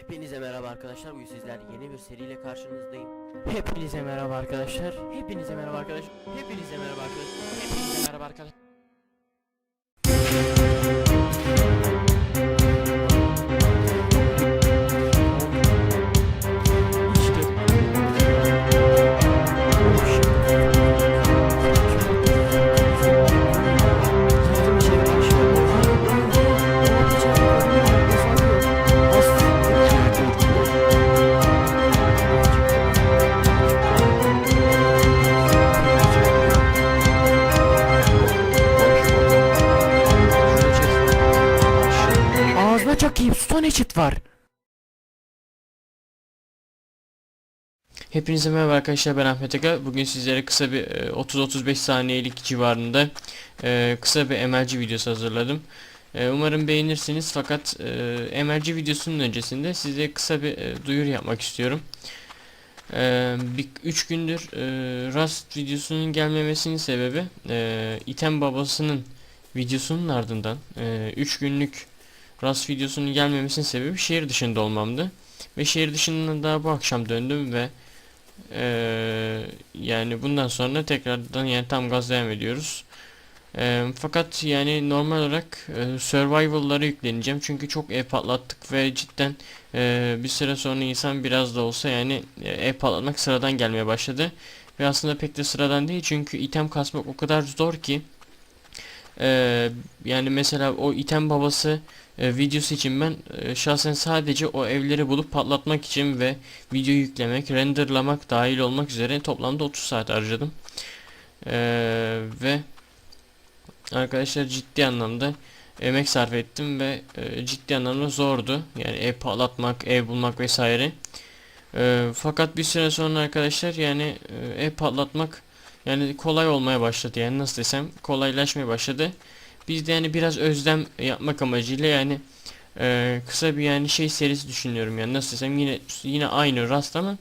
Hepinize merhaba arkadaşlar. Bugün sizler yeni bir seriyle karşınızdayım. Hepinize merhaba arkadaşlar. Hepinize merhaba arkadaşlar. Hepinize merhaba arkadaşlar. Hepinize merhaba arkadaşlar. Ağzına çakayım stone eşit var. Hepinize merhaba arkadaşlar ben Ahmet Aga. Bugün sizlere kısa bir e, 30-35 saniyelik civarında e, kısa bir MLG videosu hazırladım. E, Umarım beğenirsiniz fakat e, MLG videosunun öncesinde size kısa bir e, duyuru yapmak istiyorum. E, bir 3 gündür e, Rust videosunun gelmemesinin sebebi e, item babasının videosunun ardından 3 günlük Rust videosunun gelmemesinin sebebi şehir dışında olmamdı. Ve şehir dışından daha bu akşam döndüm ve eee, yani bundan sonra tekrardan yani tam gaz devam ediyoruz. Eee, fakat yani normal olarak eee, survival'lara yükleneceğim çünkü çok ev patlattık ve cidden eee, bir süre sonra insan biraz da olsa yani ev patlatmak sıradan gelmeye başladı. Ve aslında pek de sıradan değil çünkü item kasmak o kadar zor ki eee, yani mesela o item babası e, videosu için ben e, şahsen sadece o evleri bulup patlatmak için ve video yüklemek, renderlamak dahil olmak üzere toplamda 30 saat harcadım. E, ve arkadaşlar ciddi anlamda emek sarf ettim ve e, ciddi anlamda zordu. Yani ev patlatmak, ev bulmak vesaire. E, fakat bir süre sonra arkadaşlar yani e, ev patlatmak yani kolay olmaya başladı. Yani nasıl desem kolaylaşmaya başladı. Biz de yani biraz özlem yapmak amacıyla yani e, kısa bir yani şey serisi düşünüyorum yani. Nasıl desem yine yine aynı Rust ama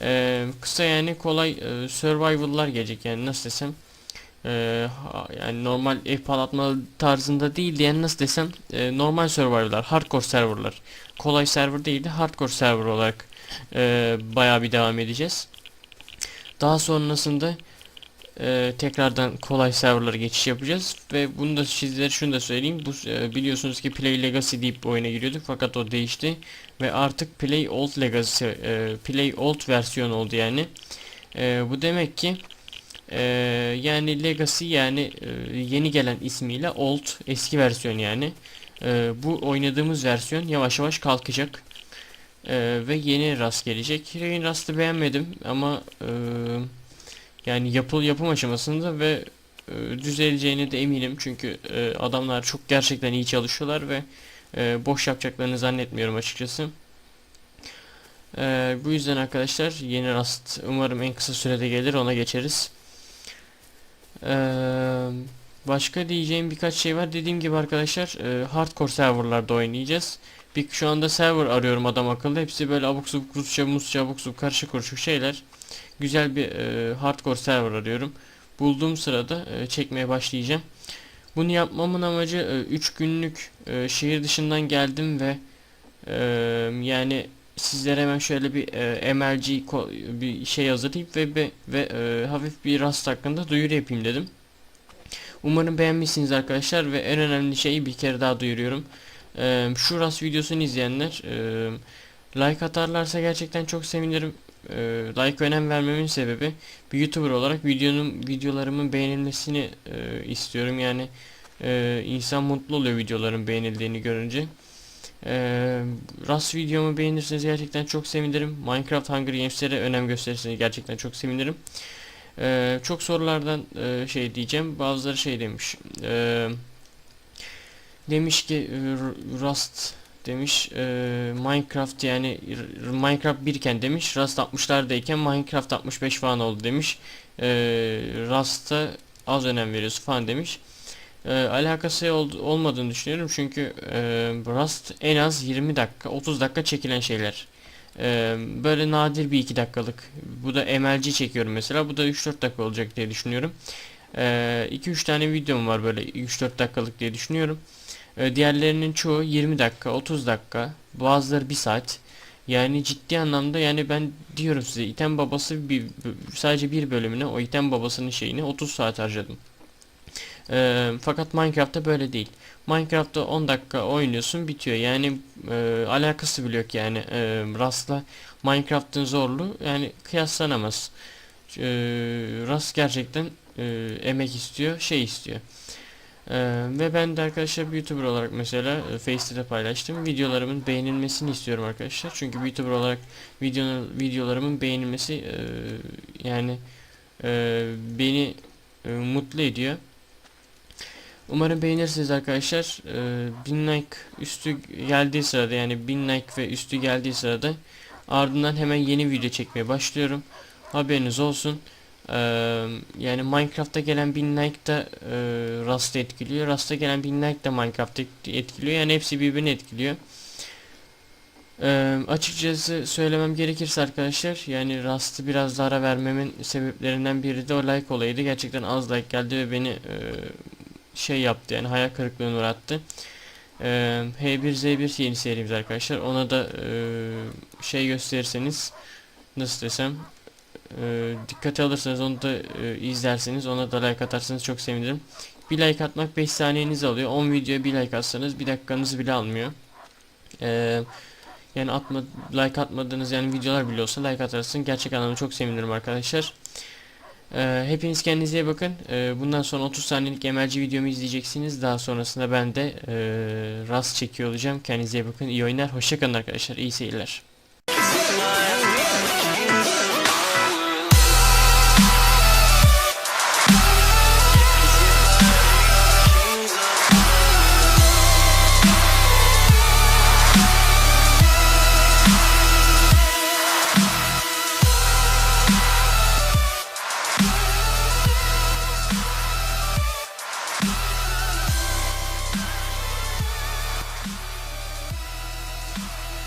e, kısa yani kolay e, survival'lar gelecek yani. Nasıl desem e, yani normal ev patlatma tarzında değil de yani nasıl desem e, normal survival'lar hardcore serverlar. Kolay server değil de hardcore server olarak e, bayağı bir devam edeceğiz. Daha sonrasında e, tekrardan kolay serverlara geçiş yapacağız. Ve bunu da sizlere şunu da söyleyeyim. Bu e, biliyorsunuz ki Play Legacy deyip oyuna giriyorduk fakat o değişti. Ve artık Play Old Legacy e, Play Old versiyon oldu yani. E, bu demek ki e, yani Legacy yani e, yeni gelen ismiyle Old eski versiyon yani. E, bu oynadığımız versiyon yavaş yavaş kalkacak. E, ve yeni Rust gelecek. Yeni Rust'ı beğenmedim ama e, yani yapıl yapım aşamasında ve e, düzeleceğine de eminim çünkü e, adamlar çok gerçekten iyi çalışıyorlar ve e, boş yapacaklarını zannetmiyorum açıkçası. E, bu yüzden arkadaşlar yeni Rust umarım en kısa sürede gelir ona geçeriz. E, başka diyeceğim birkaç şey var. Dediğim gibi arkadaşlar e, hardcore serverlarda oynayacağız. Bir şu anda server arıyorum adam akıllı. Hepsi böyle abuk subuk Rusça, Musça, abuk subuk karışık kuruşuk şeyler güzel bir e, hardcore server arıyorum. Bulduğum sırada e, çekmeye başlayacağım. Bunu yapmamın amacı 3 günlük e, şehir dışından geldim ve e, yani sizlere hemen şöyle bir e, MLG bir şey hazırlayıp ve ve, ve e, hafif bir Rust hakkında duyuru yapayım dedim. Umarım beğenmişsiniz arkadaşlar ve en önemli şeyi bir kere daha duyuruyorum. E, şu Rust videosunu izleyenler like atarlarsa gerçekten çok sevinirim like önem vermemin sebebi bir YouTuber olarak videonun videolarımın beğenilmesini istiyorum. Yani insan mutlu oluyor videoların beğenildiğini görünce. E, Rust videomu beğenirseniz gerçekten çok sevinirim. Minecraft Hunger Games'lere önem gösterirseniz gerçekten çok sevinirim. Çok sorulardan şey diyeceğim. Bazıları şey demiş. E, demiş ki e, Rust demiş e, Minecraft yani Minecraft 1 iken demiş Rust 60'lardayken Minecraft 65 falan oldu demiş. E, Rust'a az önem veriyorsun falan demiş. E, alakası ol, olmadığını düşünüyorum çünkü e, Rust en az 20 dakika 30 dakika çekilen şeyler. E, böyle nadir bir 2 dakikalık. Bu da MLG çekiyorum mesela bu da 3-4 dakika olacak diye düşünüyorum. 2-3 tane videom var böyle 3-4 dakikalık diye düşünüyorum. e, diğerlerinin çoğu 20 dakika, 30 dakika, bazıları 1 saat. Yani ciddi anlamda yani ben diyorum size item babası bir sadece bir bölümüne o item babasının şeyini 30 saat harcadım. Ee, fakat Minecraft'ta böyle değil. Minecraft'ta 10 dakika oynuyorsun bitiyor. Yani e, alakası bile yok yani e, Rust'la Minecraft'ın zorluğu yani kıyaslanamaz. E, Rust gerçekten e, emek istiyor, şey istiyor. Ee, ve ben de arkadaşlar bir YouTuber olarak mesela e, Face'te paylaştım. Videolarımın beğenilmesini istiyorum arkadaşlar. Çünkü bir YouTuber olarak video, videolarımın beğenilmesi e, yani e, beni e, mutlu ediyor. Umarım beğenirsiniz arkadaşlar. Ee, 1000 like üstü geldiği sırada yani 1000 like ve üstü geldiği sırada ardından hemen yeni video çekmeye başlıyorum. Haberiniz olsun. Ee, yani Minecraft'ta gelen 1000 like da e, Rust'ı etkiliyor. Rust'ta gelen 1000 like da Minecraft'ı etkiliyor. Yani hepsi birbirini etkiliyor. Ee, açıkçası söylemem gerekirse arkadaşlar yani Rust'ı biraz daha ara vermemin sebeplerinden biri de o like olayıydı. Gerçekten az like geldi ve beni e, şey yaptı yani hayal kırıklığına uğrattı. Ee, H1Z1 yeni serimiz arkadaşlar. Ona da e, şey gösterirseniz nasıl desem e, dikkate alırsanız onu da e, izlerseniz ona da like atarsanız çok sevinirim. Bir like atmak 5 saniyenizi alıyor. 10 videoya bir like atsanız bir dakikanızı bile almıyor. Ee, yani atma, like atmadığınız yani videolar bile olsa like atarsın. Gerçek anlamda çok sevinirim arkadaşlar. Ee, hepiniz kendinize iyi bakın. Ee, bundan sonra 30 saniyelik MLG videomu izleyeceksiniz. Daha sonrasında ben de e, rast çekiyor olacağım. Kendinize iyi bakın. İyi oyunlar. Hoşçakalın arkadaşlar. İyi seyirler.